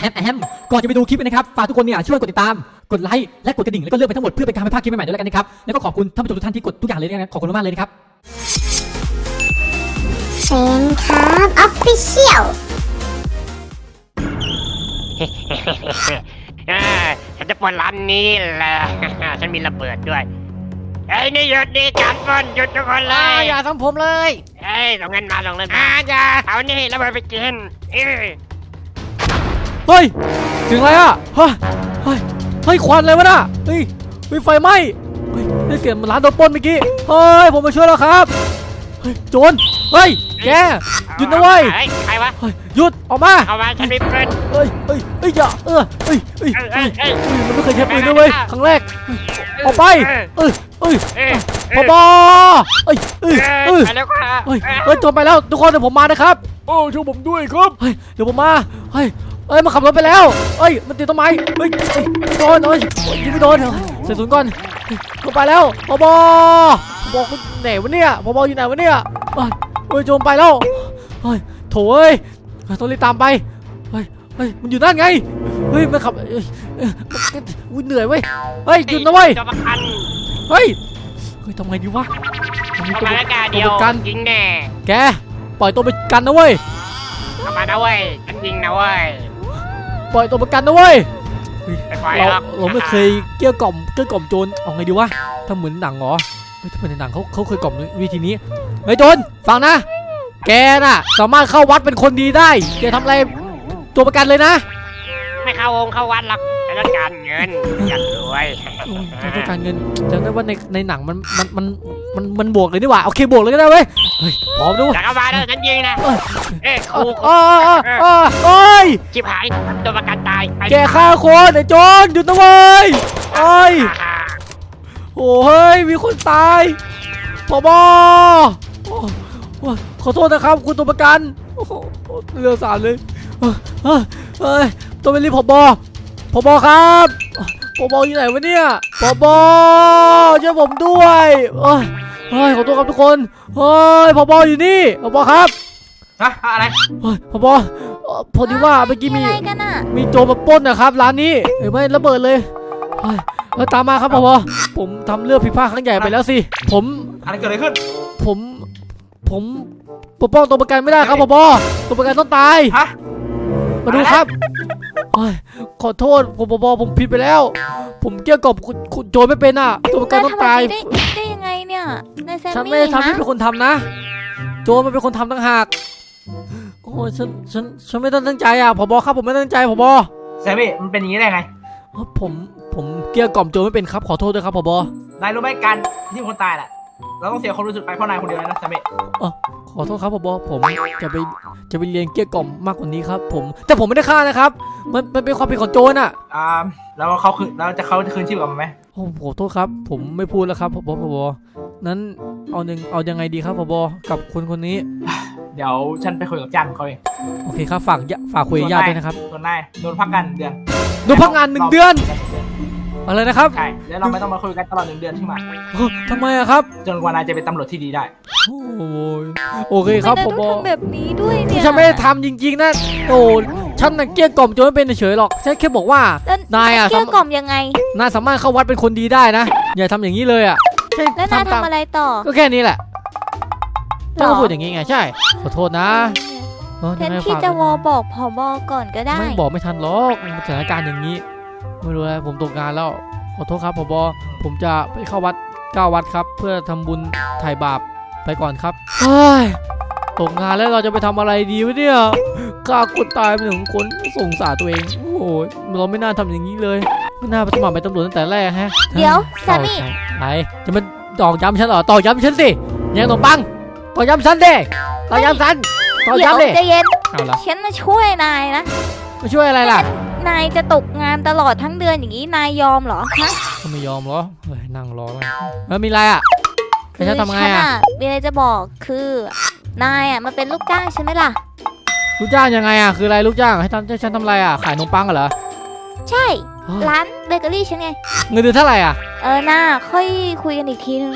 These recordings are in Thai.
แอมแอมก่อนจะไปดูคลิปนะครับฝากทุกคนเนี่ยช่วยกดติดตามกดไลค์และกดกระดิ่งแล้วก็เลือกไปทั้งหมดเพื่อเป็นการไม่พลาดคลิปใหม่ๆด้วยแล้วกันนะครับแล้วก็ขอบคุณท่านผู้ชมทุกท่านที่กดทุกอย่างเลยนะครับขอบคุณมากๆเลยนะครับเซนครับออฟฟิเชียลอ่าฉันจะปล้นร้านนี้แหละ ฉันมีระเบิดด้วยไอ้ยนี่หยุดดิการปล้นหยุดทุกคนเลอ่าย อย่าทำผมเลย เอ้ยส่งเงินมาส่งเงินมาอย่าเอานี่ระเบิดไปกินเอ้ย เฮ้ยเสียงอะไรอะเฮ้ยเฮ้ยเฮ้ยควันเลยวะน่ะเฮ้ยเฮ้ยไฟไหม้เฮ้ยได้เสียงเหมือนร้านโดนปล้นเมื่อกี้เฮ้ยผมมาช่วยแล้วครับเฮ้ยโจรเฮ้ยแกหยุดนะเว้ยเฮ้ยใครวะเฮ้ยหยุดออกมาเอามาฉันมีปืนเฮ้ยเฮ้ยเฮ้ยอย่าเออเฮ้ยเฮ้ยเอ้ยเอ้เฮ้ยยเอ้ยมันไม่เคยใช้ปืนด้วยเว้ยครั้งแรกออกไปเอ้ยเอ้ยเอ้ยพบเอ้ยเอ้ยเอ้เอ้ยยไปแล้วค่ะเฮ้ยเฮ้ยโจรไปแล้วทุกคนเดี๋ยวผมมานะครับโอ้ช่วยผมด้วยครับเฮ้ยเดี๋ยวผมมาเฮ้ย เอ้ยมันขับรถไปแล้วเอ้ยมันติดต้นไม้เฮ้ยเฮ้ยโดนเอ้ยยิงไม่โดนเดี๋ยวใส่ศูนย์ก่อนลงไปแล้วพบบอกคุณไหนวะเนี่ยพบอยู่ไหนวะเนี่ยเฮ้ยโจรไปแล้วเฮ้ยโถเอ้ยต้องรีบตามไปเฮ้ยเฮ้ยมันอยู่นั่นไงเฮ้ยมันขับเอ้ยเอ้ยมันอุ้ยเหนื่อยเว้ยเฮ้ยหยุดนะเว้ยตัวปะกันเฮ้ยเฮ้ยทำไงดีวะมันมีเข้าตัวประแล้วกาเดียวกันยิงแน่แกปล่อยตัวไปกันนะเว้ยเข้ามานะเว้ยฉันยิงนะเว้ย ปล่อยตัวประกันนะเว้ยไปปล่อยเราหรอกเราไม่เคยเกลี้ยกล่อมเกลี้ยกล่อมโจรเอาไงดีวะถ้าเหมือนหนังเหรอเฮ้ยถ้าเป็นในหนังเขาเขาเคยกล่อมวิธีนี้เฮ้ยโจรฟังนะ แกน่ะ สามารถเข้าวัดเป็นคนดีได้แกทำอะไรตัวประกันเลยนะ ไม่เข้าวงเข้าวัดหรอกแต่ต้องการเงินอยากรวยโอ้ยแกต้องการเงินจำได้ว่าในในหนังมันมันมัน มันมันบวกเลยนี่หว่าโอเคบวกเลยก็ได้เว้ยเฮ้ยพร้อมด้วยอยากเข้ามาเด้อฉันยิงนะ เอ้ยเอ้ยครูอ้าอ้าอ้าเอ้ยชิบหายตัวประกันตายไปแกฆ่าคนไอ้โจรหยุดนะเว้ยเอ้ยอ่าโอ้เฮ้ยมีคนตายพอบอโอ้โอ้ขอโทษนะครับ คุณตัวประกันโอ้โหเรือสารเลยเฮ้ยเฮ้ยเฮ้ยตัวเป็นรีบพอบอพอบอครับพอบออยู่ไหนวะเนี่ยพอบอช่วยผมด้วยเฮ้ย เฮ้ยขอโทษครับทุกคนเฮ้ยพอบออยู่นี่พอบอครับฮะอะไรเฮ้ยพอบอเอ่อพอดีว่าเมื่อกี้มีอะไรกันอะมีโจรมาปล้นนะครับ ร้านนี้เห็นไหมระเบิดเลยเฮ้ยเออตามมาครับพอผมทำเรื่องผิดพลาดครั้งใหญ่ไปแล้วสิผมอะไรเกิดอะไรขึ้น ผมผมปกป้องตัวประกันไม่ได้ครับพบตัวประกันต้องตายฮะมาดูครับเฮ้ยขอโทษผมพบผมผิดไปแล้ว ผมเกลี้ยกล่อมคุณคุณโจรไม่เป็นอะ ตัวประกันต้องตายนทำแบบนี้ได้ได้ยังไง เนี่ยนายแซมฉันมี่ไม่ได้ทำฮะที่เป็นคนทำนะ โจรมันเป็นคนทำต่างหาก โอ้ยฉันฉันฉันไม่ได้ตั้งใจอะพบครับผมไม่ได้ตั้งใจพบแซมมี่มันเป็นอย่างนี้ได้ไงผมผมเกลี้ยกล่อมโจรไม่เป็นครับขอโทษด้วยครับพบนายรู้ไหมการที่คนตายแหละเราต้องเสียความรู้สึกไปเพราะนายคนเดียวเลยนะแซมมี่ขอ โทษครับผมผมจะไปจะไปเรียนเกลี้ยกล่อมมากกว่านี้ครับผมแต่ผมไม่ได้ฆ่านะครับ มันมันเป็นความผิดของโจรอะอ่าแล้วเขาคืนแล้วจะเขาจะคืนชีพกลับมาไหมโอ้ขอโทษครับ ผมไม่พูดแล้วครับพบพบนั้นเอาหนึ่งเอายังไงดีครับพบกับคนคนนี้ เดี๋ยวฉันไปคุยกับจ้างเขาเองโอเคครับฝากยะฝากคุยกับญาติด้วยนะครับส่วนนายโดนพักกันหนึ่งเดือนโดนพักงานหนึ่งเดือนอะไรนะครับใช่แล้วเราไม่ต้องมาคุยกันตลอดหนึ่งเดือนที่มาโอ้ทำไมอะครับ จนกว่านายจะเป็นตำรวจที่ดีได้ โอ้ย โอเคครับทำพไมนายบต้องทำแบบนี้ด้วยเนี่ยฉันไม่ได้ทำจริงๆนะโอ้ฉันน่ะเกลี้ยกล่อมโจรไม่เป็นเฉยๆหรอกฉันแค่บอกว่า แล้วนายอะ เกลี้ยกล่อมยังไง นายสามารถเข้าวัดเป็นคนดีได้นะ อย่าทำอย่างนี้เลยอะแค่แล้วนายทำตามทำอะไรต่อก็แค่นี้แหละหรถ้าอพูดอย่างนี้ไงใช่ ขอโทษนะเออแทนยังไงที่ฝากจะวอด้วยนบอกผอบอก่อนก็ได้ ไม่บอกไม่ทันหรอกสถานการณ์อย่างนี้ ไม่รู้อะไรผมตกงานแล้ว ขอโทษครับผบผมจะไปเข้าวัดเก้าวัดครับ เพื่อทำบุญไถ่บาป ไปก่อนครับเฮ้ยตกงานแล้วเราจะไปทำอะไรดีวะเนี่ยกล้าคนตายเป็นของคนสงสารตัวเอง โอ้โหเราไม่น่าทำอย่างนี้เลย ไม่น่าไปสมัครเป็นตำรวจตั้งแต่แรกฮะ เดี๋ยวแซเศร้ามมี่ใจไอ้จะมาตอกย้ำฉันเหรอตอกย้ำฉันสิยังขนมปังตอกย้ำฉันดิตอกย้ำฉันตอกเดี๋ยวย้ำดิใจเย็นเอาละฉันมาช่วยนายนะมาช่วยอะไรล่ะ นายจะตกงานตลอดทั้งเดือนอย่างนี้นายยอมเหรอฮะก็ไม่ยอมเหรอเฮ้ยนั่งรอแล้วแล้วมีอะไรอะ คือฉันทำไงฉันอะอะมีอะไรจะบอกคือนายอะมาเป็นลูกจ้างใช่ไหมล่ะ ลูกจ้างยังไงอะคืออะไรลูกจ้างให้ทำให้ฉันทำอะไรอะขายขนมปังเหรอใช่ เฮ้ยร้านเบเกอรี่ฉันไง เงินเดือนเท่าไหร่อะ เออหน้าค่อยคุยกันอีกทีนึง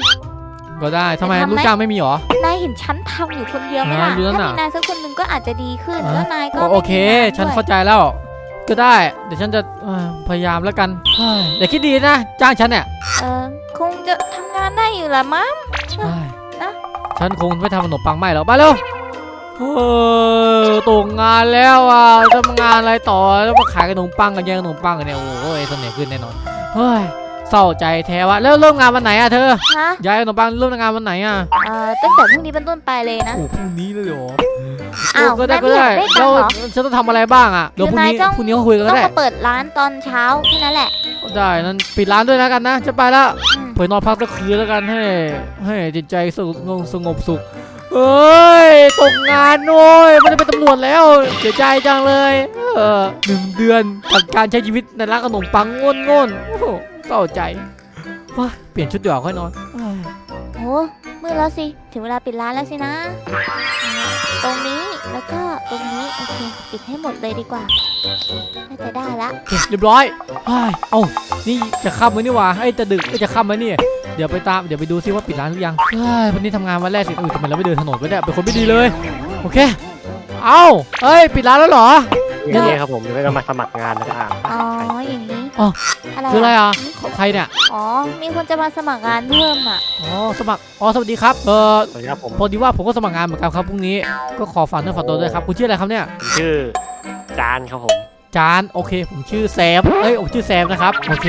ก็ได้ทำไมจะทำไหม ลูกจ้างไม่มีเหรอ นายเห็นฉันทำอยู่คนเดียวไหมล่ะ อ่าอยู่นั่นถ้าน่ะมีนายสักคนหนึ่งก็อาจจะดีขึ้นอ่าแล้วนายก็โอเคไม่มีงาฉันด้วยเข้าใจแล้ว ก็ได้ เดี๋ยวฉันจะเอ่อพยายามแล้วกันเฮ้ยอย่าคิดดีนะ จ้างฉันเนี่ย เออคง จะทำงานได้อยู่ละมั้งเฮ้ยนะ ฉันคงไม่ทำขนมปังไหมหรอกไปเร็วเออตกงานแล้วอะทำงานอะไรต่อแล้วมาขายขนมปังกันแย่งขนมปังกันเนี่ยโอ้ยเสน่ห์ขึ้นแน่นอนเฮ้ยเศร้าใจแท้วะแล้วเริ่มงานวันไหนอะเธอฮะย้ายขนมปังเริ่มงานวันไหนอะเอ่อตั้งแต่พรุ่งนี้เป็นต้นไปเลยนะ โอ้พรุ่งนี้เลยเหรออ้าวโก็ได้นายก็ไม่อยาได้กได้ตัแล้วงค์เหรอฉันต้องทำอะไรบ้างอะเดี๋ยวพรุ่งนี้คือนายต้องพรุ่งนี้เขาคุยกันต้ก็องได้ มาเปิดร้านตอนเช้าแค่นั้นแหละ ได้นั้นปิดร้านด้วยแล้วกันนะ จะไปละ อืมไปนอนพักสักคืนแล้วกันให้ให้จิตใจสงบสงบสุขเอ้ยตกงานโอ้ยไม่ได้เป็นตำรวจแล้วเสียใจจังเลยเออหนึ่งเดือนกับการใช้ชีวิตในร้านขนมปังง่วนง่นๆโอ้โหเศร้าใจว้าเปลี่ยนชุดดีกว่าค่อยนอนเอ้ยโอ้ มืดแล้วสิ ถึงเวลาปิดร้านแล้วสินะอ่าตรงนี้แล้วก็ตรงนี้โอเคปิดให้หมดเลยดีกว่าน่าจะได้ละโอเคเรียบร้อยเฮ้ยเอ้านี่จะค่ำไหมนี่หวะไอ้ยจะดึกไอ้ยจะค่ำไหมเนี่ยเดี๋ยวไปตามเดี๋ยวไปดูซิว่าปิดร้านหรือยังเฮ้ยวันนี้ทำงานวันแรกสิเออทำไมเราไม่เดินถนนไปเนี่ยเป็นคนไม่ดีเลย โอเค เอ้าเฮ้ยปิดร้านแล้วเหรออย่างนี้ครับผมเดี๋ยวก็มาสมัครงานนะครับ อ๋ออย่างนี้ อ๋ออะไรคืออะไรอะใครเนี่ยอ๋อ มีคนจะมาสมัครงานเพิ่มอะ อ๋อสมัครอ๋อสวัสดีครับเออสวัสดีครับผมพอดีว่าผมก็สมัครงานเหมือนกันครับพรุ่งนี้ก็ขอฝากเนื้อฝากตัวด้วยครับคุณชื่ออะไรครับเนี่ยผมชื่อจานครับผมจานโอเคผมชื่อแซมเอ้ยผมชื่อแซมนะครับโอเค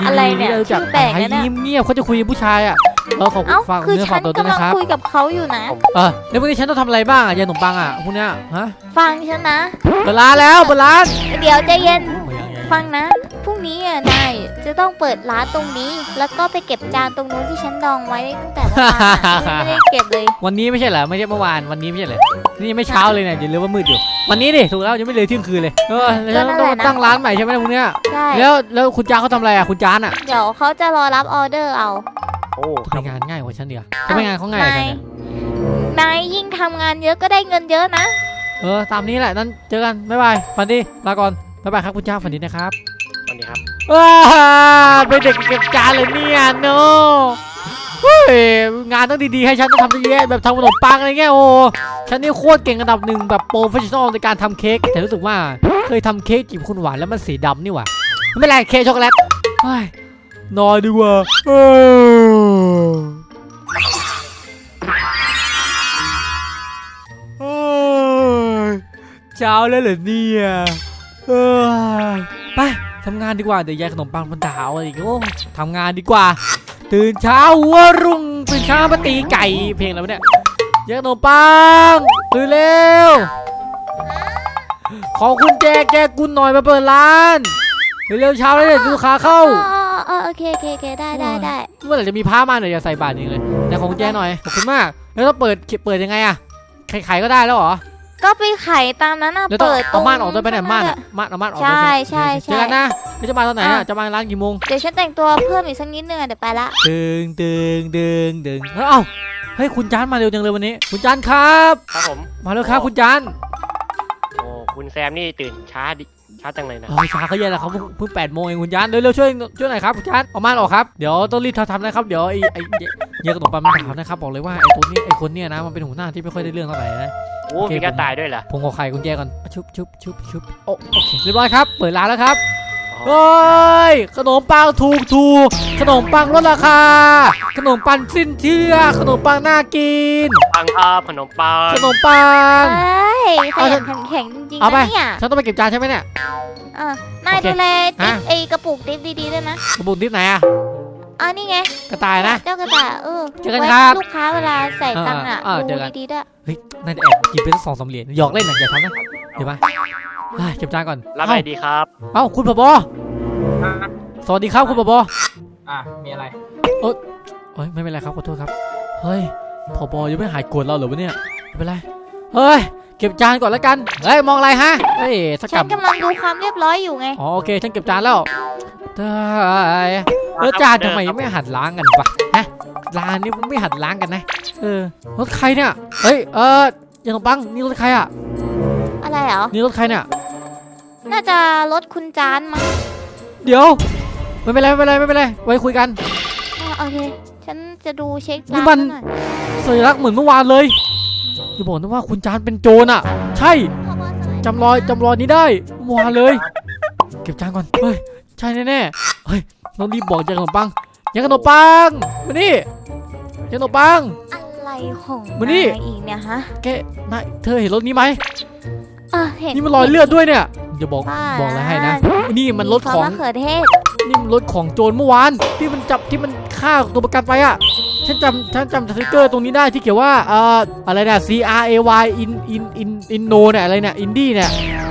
ดีอะไรเนี่ยที่ได้รู้จักชื่อแปลกนะเนี่ยเงียบเงียบๆเขาจะคุยกับผู้ชายอะเราขอเอ้าฝากคือเนื้อฉัฝากนตัวด้วยกำลังนะครับคุยกับเขาอยู่นะเออแล้ววันนี้ฉันต้องทำอะไรบ้างอะยายขนมปังอะพวกเนี้ยฮะฟังฉันนะเปิดร้านแล้วเปิดร้านเดี๋ยวใจเย็น ฟังนะ พรุ่งนี้อะนายจะต้องเปิดร้านตรงนี้ แล้วก็ไปเก็บจานตรงนู้นที่ฉันดองไว้ตั้งแต่เมื่อวานอะฉันไม่ได้เก็บเลย วันนี้ไม่ใช่เหรอไม่ใช่เมื่อวานวันนี้ไม่ใช่เหรอนี่ยังไม่เช้าเลยเนี่ยอย่าลืมว่ามืดอยู่ วันนี้ดิถูกแล้วยังไม่เลยเที่ยงคืนเลยเออแล้วต้องมาตั้งร้านใหม่ใช่ไหมพวกเนี้ยใช่แล้วแล้วคุณจ้าเขาทำอะไรอะคุณจานอะเดี๋ยวเขาจะรอรับออเดอร์เอา โอ้คทำรับไมงานง่ายกว่าฉันเดียวทำไมงานเขาง่ายกว่าฉันเนี่ยนายยิ่งทำงานเยอะก็ได้เงินเยอะนะ เออตามนี้แหละนั้นเจอกันบ๊ายบายฝันดีลาก่อน บ๊ายบายครับคุณจ้าฝันดีนะครับสวัสดีครับว้าเป็นเด็กเก็บจานเลยเนี่ยโนเฮ้ยงานต้องดีๆให้ฉันต้องทำเยอะแบบทำขนมปังอะไรเงี้ยโอ้ฉันนี่โคตรเก่งระดับหนึ่งแบบโปรเฟชชั่นอลในการทำเค้กแต่รู้สึกว่าเคยทำเค้กจีบคุณหวานแล้วมันสีดำนี่หว่าไม่เป็นไรเค้กช็อกโกแลตเฮ้ยนอนดีกว่าเออเฮ้ยเช้าแล้วเหรอเนี่ย เออไปทำงานดีกว่าเดี๋ยวยายขนมปังมันด่าเอาอีกโอ้ทำงานดีกว่า ตื่นเช้าหัวรุ่งตื่นเช้ามาตีไก่เพลงอะไรวะเนี่ยยายขนมปังตื่นเร็วขอคุณแจแกกุนหน่อยมาเปิดร้านเร็วๆเช้าเลยเดี๋ยวลูกค้าเข้าอ๋ออ๋อโอเคโอเคโอเคได้ได้ได้เมื่อไหร่จะมีผ้ามาหน่อยอย่าใส่บาตรเองเลยแต่ของคุณแจหน่อยขอบคุณมาก แล้วต้องเปิดเปิดยังไงอะใครๆก็ได้แล้วเหรอ ก็ไปไขตามนั้นนะเดี๋ยวต้องเปิดตรเอางม่านออกด้วยไปไหนม่านข้อะงหม่านเอาม่านออกใช่ด้วยใช่ใช่ เจอกันนะแล้วจะมาตอนไหนอะจะมาร้านกี่โมงเดี๋ยวฉันแต่งตัวเพิ่มอีกสักนิดนึงอะเดี๋ยวไปละ ดึงดึงดึงดึงเอ้าเฮ้ยคุณจานมาเร็วจังเลยวันนี้ คุณจานครับ ครับผม มาแล้วครับ คุณจานโอ้คุณแซมนี่ตื่นช้าดิช้าจังเลยนะเฮ้ยช้าเขาเย็นแล้วครับเพิ่งเพิ่งแปดโมงเองคุณจานเร็วๆช่วยช่วยหน่อยครับคุณจานเอาม่านออกครับเดี๋ยวต้องรีบทำนะครับเดี๋ยวไอ้ไอ้เยอะขนมปังมันถามนะครับบอกเลยว่าไอ้ตัวนี้ไอ้คนเนี้ยนะมันเป็นหัวหน้าที่ไม่ค่อยได้เรื่องเท่าไหร่นะโอ้โอเคมีกระต่ายด้วยเหรอ ผมขอไข่กุญแจก่อน ชุบชุบชุบชุบโอโอเค เรียบร้อยครับ เปิดร้านแล้วครับอ๋อเฮ้ย ขนมปังถูกถูกขนมปังลดราคา ขนมปังสิ้นเชื่อ ขนมปังน่ากิน ปังครับขนมปัง ขนมปังเอ้ยขเอายัฉันนขันแข็งจริงๆเอาไปนะเนี่ยฉันต้องไปเก็บจานใช่ไหมเนี่ยอะนายโอเคดูแลติ๊ฮะบไอ้กระปุกติ๊บดีๆด้วยนะ กระบุกทิปไหนอะ อ่านี่ไงกระต่ายนะ เจ้ากระต่ายเออเจอกันไว้ครับลูกค้าเวลาใส่ตังค์อะเออเออเจดูอกัน ดีๆด้วยเฮ้ยน่าจะแอบกินไปสักสองสามเหรียญหยอกเล่นนะอย่าทำนะเดี๋ยวมาเฮ้ยเก็บจานก่อนรับเอ้าอะไรดีครับ เอ้าคุณผบสวัสดีครับคุณผบอะ มีอะไรเฮ้ยไม่เป็นไรครับขอโทษครับ เฮ้ยผบยังไม่หายโกรธเราเหรอวะเนี่ยไม่เป็นไรเฮ้ย เก็บจานก่อนแล้วกัน เฮ้ย มองอะไรฮะ เฮ้ยสฉักันบกำลังดูความเรียบร้อยอยู่ไง อ๋อโอเค ฉันเก็บจานแล้วได้แล้วจานทำไมไม่หัดล้างกันวะฮะร้านนี้ไม่หัดล้างกันนะ เออ รถใครเนี่ย เฮ้ย เออยังขนมปังนี่รถใครอะ อะไรเหรอ นี่รถใครเนี่ย น่าจะรถคุณจานมั้งเดี๋ยว ไม่เป็นไรไม่เป็นไรไม่เป็นไร ไว้คุยกัน อะโอเค ฉันจะดูเช็คนี่ร้านมัน หน่อยสัญลักษณ์เหมือนเมื่อวานเลย อย่าบอกนะว่าคุณจานเป็นโจรอะ ใช่ขอบคุณสวัสดีจำรอยจำรอยนี้ได้เมื่อวานเลย เก็บจานก่อนเฮ้ยใช่แน่ๆเฮ้ยต้องรีบบอกยายขนมปังยายขนมปังมานี่ยายขนมปัง อะไรของมานี่นายอีกเนี่ยฮะแกนายเธอเห็นรถนี้ไหมอะเห็นนี่มันรอยเลือดด้วยเนี่ยจะบอกบ้าบอกอะไรให้นะ นี่มันรถของมีซสมะเขือเทศนี่มันรถของโจรเมื่อวานที่มันจับที่มันฆ่าตัวประกันไปอะ ฉันจำฉันจำสติกเกอร์ตรงนี้ได้ที่เขียนว่าเอ่ออะไรเนี่ย C R A Y in in in in no เนี่ยอะไรเนี่ยอินดี้เนี่ย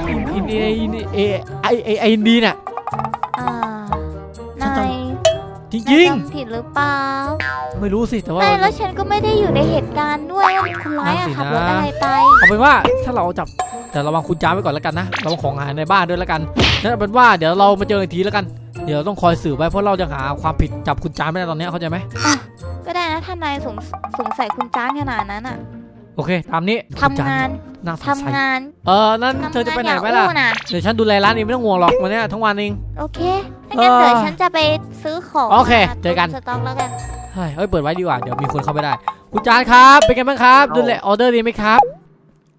อินอินอินเอไอไอไออินดีเนี่ยอ่าฉันนายจริงนายจำผิดหรือเปล่าๆไม่รู้สิแต่ว่าไม่แล้วฉันก็ไม่ได้อยู่ในเหตุการณ์ด้วยว่าคนร้ายนั่นสิอะขับนะรถอะไรไปเอาเป็นว่าถ้าเราจับแต่ระวังคุณจ้าไว้ก่อนแล้วกันนะระวังของหายในบ้านด้วยแล้วกันนั่นเอาเป็นว่าเดี๋ยวเรามาเจออีกทีแล้วกัน เดี๋ยวต้องคอยสืบไว้เพราะเราจะหาความผิดจับคุณจ้าไม่ได้ตอนเนี้ยเข้าใจไหมก็ได้นะถ้านายสงสงสัยคุณจ้านขนาดนั้นอะโอเค ตามนี้ทำงานน่าสงทำสัยงานเออนั่นทำเธอจะไปไหนงาไหมล่ะอย่าอู้นะเดี๋ยวฉันดูแลร้านเองไม่ต้องห่วงหรอกวันเนี้ยทั้งวันเองโอเคถ้างั้นเออเดี๋ยวฉันจะไปซื้อของโอเคมาเจอกันสต็อกแล้วกันเฮ้ยเอ้ยเปิดไว้ดีกว่าเดี๋ยวมีคนเข้าไม่ได้ คุณจานครับเป็นไงบ้างครับดูแลออเดอร์ดีไหมครับ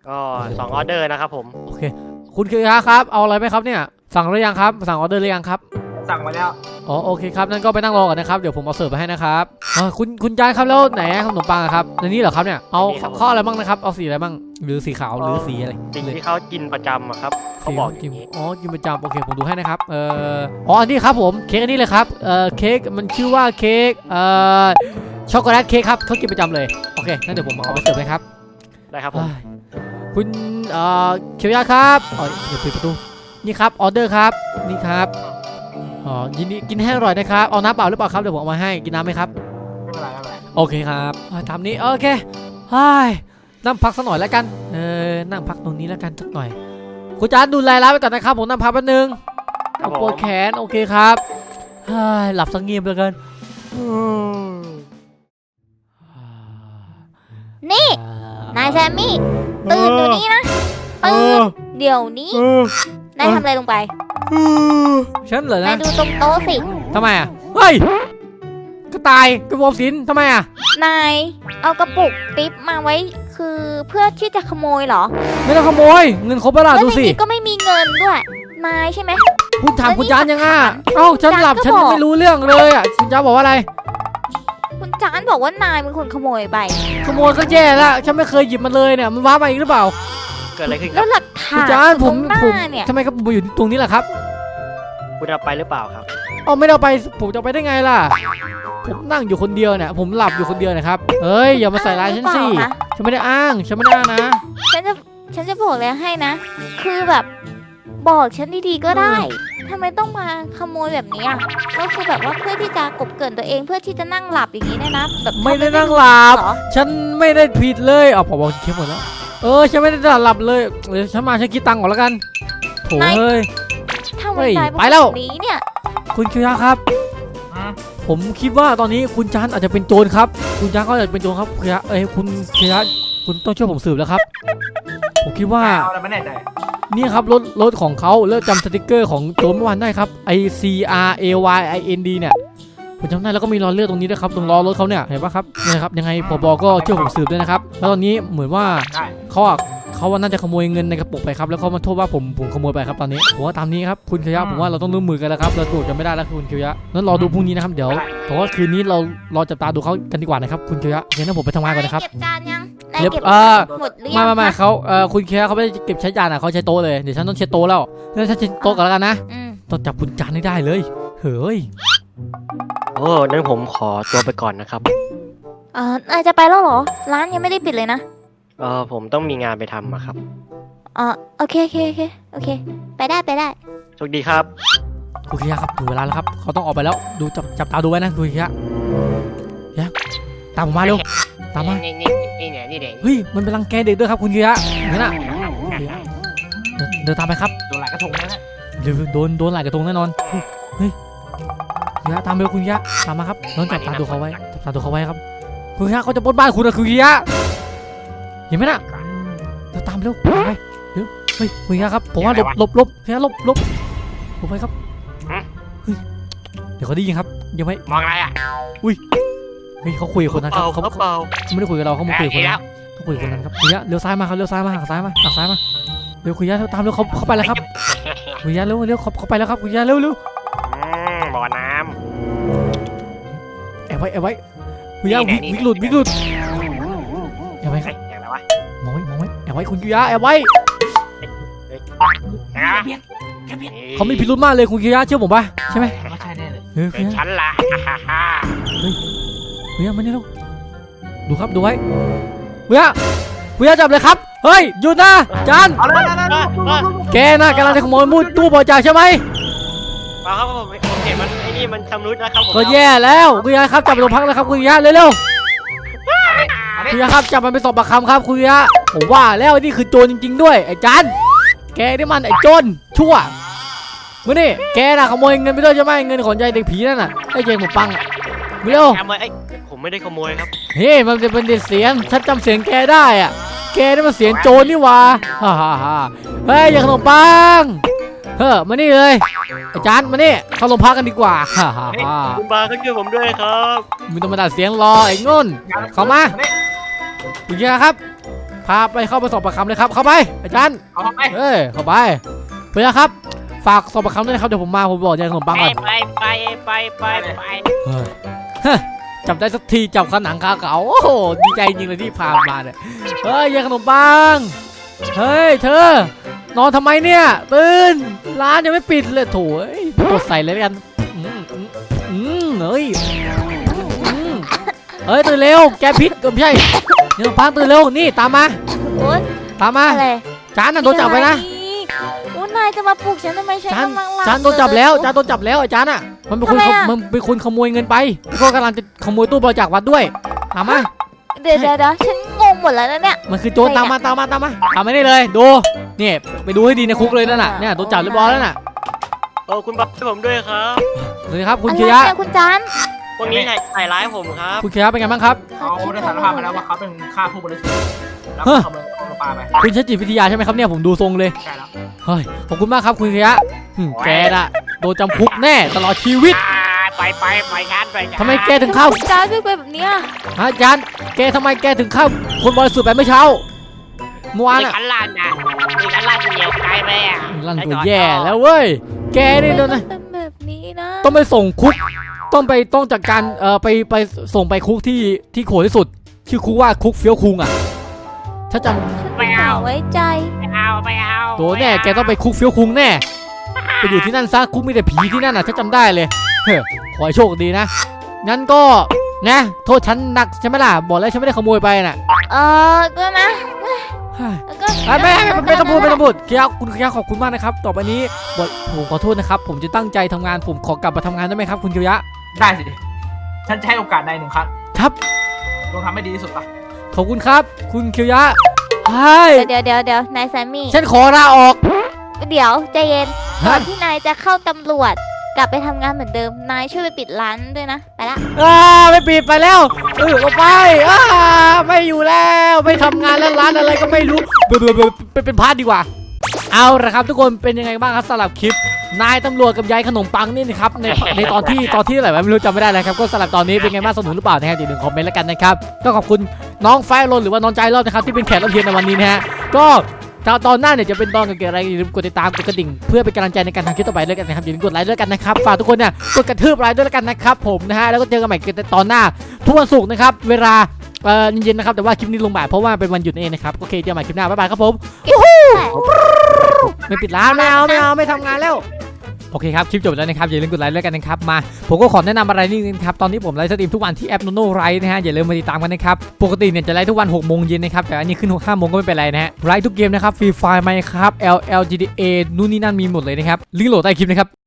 ก็สองออเดอร์นะครับผมโอเค คุณคือครับ เอาอะไรไหมครับเนี่ย สั่งหรือยังครับ สั่งออเดอร์หรือยังครับ สั่งมาแล้วอ๋อโอเคครับนั่นก็ไปนั่งรอก่อนนะครับเดี๋ยวผมเอาเสิร์ฟไปให้นะครับอ๋อคุณคุณจานครับแล้วไหนขนมปังอะครับในนี้เหรอครับเนี่ยเอาข้ออะไรบ้างนะครับเอาสีอะไรบ้างหรือสีขาวหรือสีอะไรสิ่งที่เขากินประจำอะครับ เขาสีบอกอกินย่างนี้ อ๋อกินประจำโอเคผมดูให้นะครับ เอ่อ อ๋อ อันนี้ครับผม เค้กอันนี้เลยครับ เอ่อ เค้กมันชื่อว่าเค้ก เอ่อ ช็อกโกแลตเค้กครับเขากินประจำเลย โอเค งั้นเดี๋ยวผมเอาไปเสิร์ฟให้ครับได้ครับผม เอ้ยคุณ เอ่อเขียวยาครับอ๋อเดี๋ยวปิดประตู นี่ครับ ออเดอร์ครับ นี่ครับ อ๋อยินดีกินให้อร่อยนะครับ เอาน้ำเปล่าหรือเปล่าครับ เดี๋ยวผมเอามาให้ กินน้ำไหมครับ ไม่เป็นไรไม่เป็นไรโอเคครับอ่าตามนี้ โอเคไฮ้ยนั่งพักสักหน่อยแล้วกัน เออ นั่งพักตรงนี้แล้วกันสักหน่อย คุณจานดูแลร้านไปก่อนนะครับ ผมนั่งพักแป๊บนึงครับผมปวดแขน โอเคครับเฮ้ยหลับสักเงียบเหลยกันนี่นายแซมมี่ตื่นเดี๋ยวนี้นะตื่นเดี๋ยวนี้นายทำอะไรลงไป ฉันเหรอนายนะดูตรงโต๊ะสิ ทำไมอะ เฮ้ย กระต่ายกระโปรงสินทำไมอะ นายเอากระปุกติ๊บมาไว้คือเพื่อที่จะขโมยเหรอ ไม่ต้องขโมย เงินครบแล้วล่ะแล้วดูในสิ นี้ก็ไม่มีเงินด้วย นายใช่ไหม คุณถามแล้วคุณนี่จานยังอะถามเอ้าฉันจานหลับก็ฉันบอกไม่รู้เรื่องเลยอะคุณจานบอกว่าอะไร คุณจานบอกว่านายเป็นคนขโมยไป ขโมยก็แย่แล้วฉันไม่เคยหยิบมันเลยเนี่ย มันว้ามาอีกหรือเปล่า เกิดอะไรขึ้นคแล้รับวหลักคุณฐานจานผมตรงหน้าผมเนี่ยทำไมครับผมมาอยู่ตรงนี้ล่ะครับคุณเอาไปหรือเปล่าครับ เอาไม่ได้เอาไปผมจะเอาไปได้ไงล่ะ ผมนั่งอยู่คนเดียวเนี่ยผมหลับอยู่คนเดียวนะครับเอ้ยอย่ามาใส่ร้ายฉันสิอ้างหรือเปล่าคะฉันไม่ได้อ้างฉันไม่ได้อ้างนะฉันจะฉันจะบอกเลยให้นะ คือแบบบอกฉันดีๆก็ได้ทำไมต้องมาขโมยแบบนี้อะก็คือแบบว่าเพื่อที่จะกบเกลื่อนตัวเองเพื่อที่จะนั่งหลับอย่างนี้เนยนะแบบไม่ได้ทำนั่งหลับเหรอ ฉันไม่ได้ผิดเลยเอาผมบอกเค็มหมดแล้ว เออฉันไม่ได้หลับเลยเดี๋ยวฉันมาฉันคิดตังค์ก่อนแล้วกันโถ่เอ้ย ทำเฮ้ไมยนายไปแล้วบบนี้เนี่ย คุณคิวยะครับอืมผมคิดว่าตอนนี้คุณจานอาจจะเป็นโจรครับ คุณจานก็อาจจะเป็นโจรครับคิวยะเอ้ยคุณคิวยะคุณต้องช่วยผมสืบแล้วครับ ผมคิดว่าเอาอะไรไม่แน่ใจนี่ครับรถรถของเขาแล้วจำสติกเกอร์ของโจรเมื่อวานได้ครับ I C R A Y I N D เนี่ย ผมจำได้แล้วก็มีรอยเลือดตรงนี้ด้วยครับตรงล้อรถเขาเนี่ยเห็นปะครับเนี่ยครับยังไงปบก็ช่วยผมสืบด้วยนะครับแล้วตอนนี้เหมือนว่าได้เขาอะเขาว่าน่าจะขโมยเงินในกระปุกไปครับแล้วเขามาโทษว่าผมผมขโมยไปครับตอนนี้ผมว่าตามนี้ครับคุณเคียวยะผมว่าเราต้องร่วมมือกันแล้วครับเราโกรธกันไม่ได้แล้วคุณเคียวยะนั้นรอดูพรุ่งนี้นะครับเดี๋ยวผมว่าคืนนี้เรารอจับตาดูเขากันดีกว่านะครับคุณเคียวยะเดี๋ยวนั้นผมไปทำงานก่อนนะครับ เก็บจานยังนายเรียบเก็บเอ่อ หมดหรือยัไม่งไม่ไม่คะเขาเอ่อคุณเคียวยะเขาไม่ได้เก็บใช้จานอะเขาใช้โต๊ะเลยเดี๋ยวฉันต้องเช็ดโต๊ะแล้วงั้นฉันเช็ดโต๊ะกันแล้วกันนะ อืมต้องจับคุณจานให้ได้เลย เฮ้ย โอ้นั้นผมขอตัวไปก่อนนะครับ เออนายจะไปแล้วเหรอ ร้านยังไม่ได้ปิดเลยนะ เออผมต้องมีงานไปทำอะครับอ๋อโอเคโอเคโอเคโอเค ไปได้ไปได้ โชคดีครับ คุณเคียวยะครับถึงเวลาแล้วครับเขาต้องออกไปแล้วดูจับจับตาดูไว้นะคุณเคียวยะเดี๋ยวตามผมมาเร็วตามมานี่นี่นี่เนี่ยนี่เด็กเฮ้ยมันเป็นรังแกเด็กด้วยครับคุณเคียะเห็นไหมน่ะเดินเดินตามไปครับโดนหลายกระทงแล้วนะ เดี๋ยวโดนโดนหลายกระทงแน่นอนเฮ้ยเฮ้ย เคียะตามไปคุณเคียะตามมาครับน้องจับตาดูเขาไว้จับตาดูเขาไว้ครับ คุณเคียะเขาจะปล้นบ้านคุณนะคุณเคียะเห็นไหมน่ะเดี๋ยวตามเร็วตามไปเร็วเฮ้ยคุณเคียะครับผมว่าหลบหลบหลบเคียะหลบหลบหลบไปครับเฮ้ยเดี๋ยวเขาได้ยินครับยังไม่มองอะไรอะเฮ้ยเขาคุยกับคนนั้นคเปรับล่าเขาเขาเขาเปล่าเขาไม่ได้คุยกับเราเขามาคุยกับคนแล้นั้นวต้องคุยกับคนนั้นครับเดี๋ยวเลี้ยวซ้ายมาครับเลี้ยวซ้ายมาหักซ้ายมาหักซ้ายมาเร็วคุณย่าตามเร็วเขาเขาไปแล้วครับคุณย่าเร็วเร็วเขาเขาไปแล้วครับคุณย่าเร็วเร็วอืมบ่อน้แอบไว้แอบไว้คุณย่านี่วิไงวิกหลุดวิกหลุดแอบไว้ำครัเฮ้บยอย่างไรวะมองไว้มองไว้แอบไว้คุณย่าแอบไว้อย่างไรวะเขามีพิรุธมากเลยคุณย่าเชื่อผมป่ะใช่ไหมก็ใช่แน่เลยเฮ้ยคุเป็ณนย่าฉันละฮ่าฮ่าคุณย่ามานี่เร็วดูครับดูไว้คุณย่าคุณย่าจับเลยครับเฮ้ยหยุดนะจานเอาเลยเอาเลยเอาเลยแกน่ะกำลังจะขโมยมูดตู้บริจาคใช่ไหมมาครับผมผมเห็นมันไอ้นี่ มันชำรุดแล้วครับผมก็แย่แล้วคุณย่าครับจับไปโรงพักแล้วครับคุณย่าเร็วๆเอาเลยคุณยาครับจับมันไปสอบปากคำครับคุณยาผมว่าแล้วนี่คือโจรจริง ๆ ด้วยไอ้จันแกนี่มันไอ้โจรชั่วมื่อนี่แกน่ะขโมยเงินไปด้วยใช่ไหมเงินของยายเด็กผีนั่นน่ะไอ้เจงผมปังอะมาเร็วขโมยไอ้ผมไม่ได้ขโมยครับเฮ้ยมันจะเป็นเสียงฉันจำเสียงแกได้อะแกนี่มันเสียงโจรนี่หว่าฮ่าฮ่าฮ่าเฮ้ยอย่าขนมปัง เฮ้อมานี่เลยไอ้จันมานี่เข้าโรงพักกันดีกว่าฮ่าฮ่าฮ่าคุณบาเขาช่วยผมด้วยครับมึงต้องมาดัดเสียงรอไอ้งนเข้ามาคุณยาครับพาไปเข้าไปสอบปากคำเลยครับ เข้าไป อาจารย์เอาเข้าไปเอ้ยเข้าไปคุณยาครับ ฝากสอบปากคำด้วยนะครับเดี๋ยวผมมาผมบอกยายขนมปังไปก่อนไปไปไปไปไปเฮ้ยฮะจับได้สักทีจับขนังคาเขาโอ้โหดีใจจริงเลยที่พามาเนี่ยเฮ้ยยายขนมปังเฮ้ยเธอ นอนทำไมเนี่ยตื่นร้านยังไม่ปิดเลยโถ่เอ้ยกดใส่เลยแล้วกันอืมอืมอืมเฮ้ยอืมเฮ้ยตื่นเร็วแกพิษเออไม่ใช่ยายขนมปังตื่นเร็วนี่ตามมาโอ๊ยตามมาอะไรจานน่ะโดนจับไปนะโอ้นายจะมาปลุกฉันทำไมฉันจานกำลังหลับจานโดนจับแล้วจานโดนจับแล้วไอ้จานอะมันเป็นคนทำไมอะมันเป็นคนขโมยเงินไปแล้วก็กำลังจะขโมยตู้บริจาควัดด้วยตามมาเดี๋ยวเดี๋ยวเดี๋ยวฉันงง หมดแล้วนะเนี่ยมันคือโจรตามมาตามมาตามมาตามมาได้เลย ดูนี่ไปดูให้ดีในคุกเลยนั่นน่ะเนี่ยโดนจับเรียบร้อยแล้วน่ะโอ้คุณบาช่วยผมด้วยครับสวัสดีครับคุณอะไรเคียะเนี่ยคุณจันพวกนี้ใส่ใส่ร้ายผมครับ คุณเคียะเป็นไงบ้างครับเขาได้สารภาพมาแล้วว่าเขาเป็นฆ่าผู้บริสุทธิ์แล้วเฮ้ก็ยขโมยของปลาไปคุณใช้จิตวิทยาใช่ไหมครับเนี่ยผมดูทรงเลยใช่แล้วเฮ้ยขอบคุณมากครับคุณเคียะหึแกน่ะโดนจำคุกแน่ตลอดชีวิตอ่า ไปไปไปงานไปงานทำไมแกถึงเข้าคุณจันไม่เป็นแบบเนี้ยฮะอาจารย์แกทำไมแกถึงเข้าคนบริสุทธิ์ไปเมื่อเช้าเมื่อวานมีอะขันลานนะมีขันลานจะเหนียวไกลไหมอะลันตัวแย่แล้วเว้ย แกนี่โดนนะเป็นแบบนี้นะต้องไปส่งคุก ต้องไปต้องจัดการ เอ่อ ไปไปส่งไปคุกที่ที่โหดที่สุด ชื่อคุกว่าคุกเฟี้ยวคุงอะ ถ้าจไม่เอาไว้ใจ ไม่เอาไม่เอาำโดนแน่ แกต้องไปคุกเฟี้ยวคุงแน่ ไปอยู่ที่นั่นซะ คุกมีแต่ผีที่นั่นอะ ถ้าจำได้เลย เฮ้ย ขอให้โชคดีนะ งั้นก็นะโทษฉันหนักใช่ไหมล่ะ บอกแล้วฉันไม่ได้ขโมยไปน่ะเออก็นะเฮ้ยแล้วก็อะไม่ไม่ไม่ไม่ต้องพูดไม่ต้องพูดเคียร์คุณเคียร์ขอบคุณมากนะครับ ต่อไปนี้บทผมขอโทษนะครับ ผมจะตั้งใจทำงานผมขอกลับมาทำงานได้ไหมครับ คุณเคียร์ได้สิ ฉันจะให้โอกาสนายหนึ่งครั้ง ครับลองทำให้ดีที่สุดปะขอบคุณครับ คุณเคียร์ใช่เดี๋ยวเดี๋ยวเดี๋ยวนายแซมมี่ ฉันขอลาออก เดี๋ยวใจเย็นก่อฮะนที่นายจะเข้าตำรวจ กลับไปทำงานเหมือนเดิม นายช่วยไปปิดร้านด้วยนะ ไปละ อ่าไม่ปิดไปแล้วเออออกไปอ่าไม่อยู่แล้วไม่ทำงานแล้วร้านอะไรก็ไม่รู้เบื่อเบื่อเบื่อเป็นเป็นพาร์ทดีกว่า เอาละครับ ทุกคนเป็นยังไงบ้างครับสำหรับคลิป นายตำรวจกับยายขนมปังนี่นะครับในในตอนที่ตอนที่อะไรวะไม่รู้จำไม่ได้แล้วครับก็สำหรับตอนนี้เป็นไงบ้างสนุกหรือเปล่านะครับอย่าลืมคอมเมนต์แล้วกันนะครับก็ขอบคุณน้องไฟรนหรือว่าน้องใจรอดนะครับที่เป็นแขกรับเชิญในวันนี้นะฮะก็ ตอนตอนหน้าเนี่ยจะเป็นตอนเกี่ยวกับอะไรอย่าลืมกดติดตามกดกระดิ่ง เพื่อเป็นกำลังใจในการทำคลิปต่อไปด้วยกันนะครับอย่าลืมกดไลค์ด้วยกันนะครับฝากทุกคนเนี่ยกดกระทืบไลค์ด้วยกันนะครับผมนะฮะแล้วก็เจอกันใหม่ตอนหน้าทุกวันศุกร์นะครับเวลาเอ่อเย็นๆนะครับแต่ว่าคลิปนี้ลงบ่ายเพราะว่าเป็นวันหยุดนั่เองนะครับโอเคเจอกันใหม่คลิปหน้าบ๊ายบายครับผมไม่ปิดร้านไม่เอาไม่เอาไม่ทำงานแล้ว โอเคครับคลิปจบแล้วนะครับอย่าลืมกดไลค์แล้วกันนะครับมาผมก็ขอแนะนำอะไรนิดนึงครับตอนนี้ผมไลฟ์สตรีมทุกวันที่แอปโนโนไรนะฮะอย่าลืมมาติดตามกันนะครับปกติเนี่ยจะไลฟ์ทุกวัน6โมงเย็นนะครับแต่อันนี้ขึ้น6 5โมงก็ไม่เป็นไรนะฮะไลฟ์ทุกเกมนะครับฟรีไฟล์ไหมครับ L L G D A นู่นนี่นั่นมีหมดเลยนะครับลิงก์โหลดใต้คลิปนะครับ